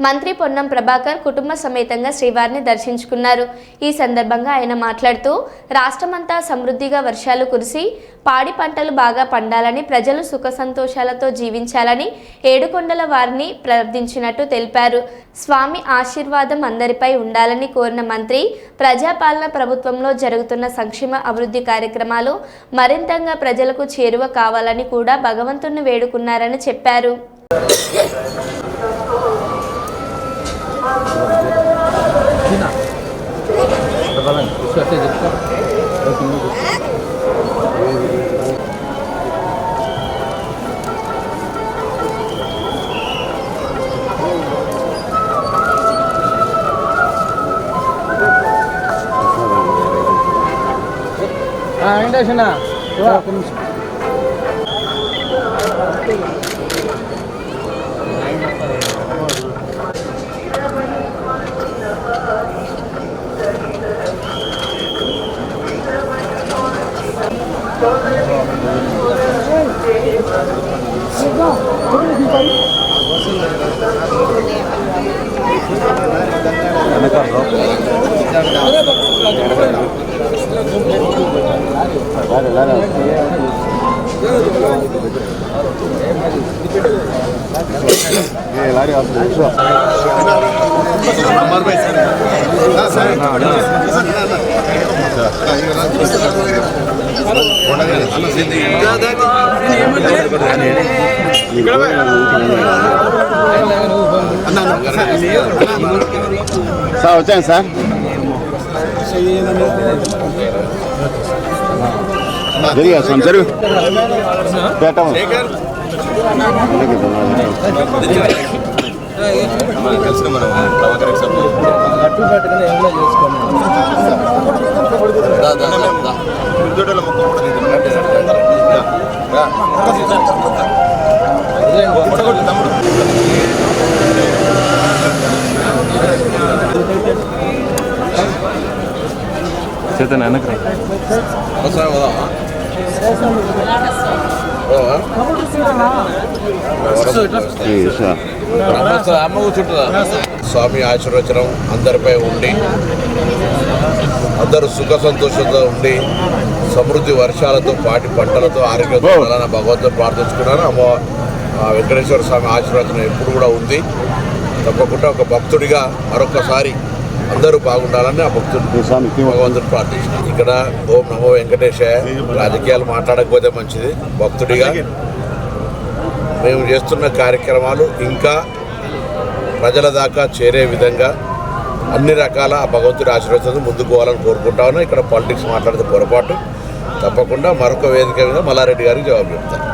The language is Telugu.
మంత్రి పొన్నం ప్రభాకర్ కుటుంబ సమేతంగా శ్రీవారిని దర్శించుకున్నారు. ఈ సందర్భంగా ఆయన మాట్లాడుతూ రాష్ట్రమంతా సమృద్ధిగా వర్షాలు కురిసి పాడి పంటలు బాగా పండాలని ప్రజలు సుఖ సంతోషాలతో జీవించాలని ఏడుకొండల వారిని ప్రార్థించినట్టు తెలిపారు. స్వామి ఆశీర్వాదం అందరిపై ఉండాలని కోరిన మంత్రి ప్రజాపాలన ప్రభుత్వంలో జరుగుతున్న సంక్షేమ అభివృద్ధి కార్యక్రమాలు మరింతంగా ప్రజలకు చేరువ కావాలని కూడా భగవంతుణ్ణి వేడుకున్నారని చెప్పారు. వెంకటేశనా Gracias. సార్ వచ్చాను సార్ జరిగా స్వామి జరుగు పెట్టాము కలిసిన మనం ప్రభాకర్ సభ్యులు గట్టు పెట్టుకుని ఏమైనా చేసుకోండి சேத்தன் நினைக்கிறேன் అమ్మ కూర్చుంటుందా స్వామి ఆశీర్వచనం అందరిపై ఉండి అందరూ సుఖ సంతోషంతో ఉండి సమృద్ధి వర్షాలతో పాటి పంటలతో ఆరోగ్యంతో ఉండాలని భగవంతుని ప్రార్థించుకున్నాను. అమ్మ ఆ వెంకటేశ్వర స్వామి ఆశీర్వచనం ఎప్పుడు కూడా ఉంది. తప్పకుండా ఒక భక్తుడిగా మరొకసారి అందరూ బాగుండాలని ఆ భక్తుడు భగవంతుడు భగవంతుని ప్రార్థించాను. ఇక్కడ ఓం నమో వెంకటేశాయ రాజకీయాలు మాట్లాడకపోతే మంచిది. భక్తుడిగా మేము చేస్తున్న కార్యక్రమాలు ఇంకా ప్రజల దాకా చేరే విధంగా అన్ని రకాల ఆ భగవంతుడి ఆశీర్వదించడం ముందుకు పోవాలని కోరుకుంటా ఇక్కడ పాలిటిక్స్ మాట్లాడితే పొరపాటు. తప్పకుండా మరొక వేదిక మీద మల్లారెడ్డి గారికి జవాబు చెప్తాను.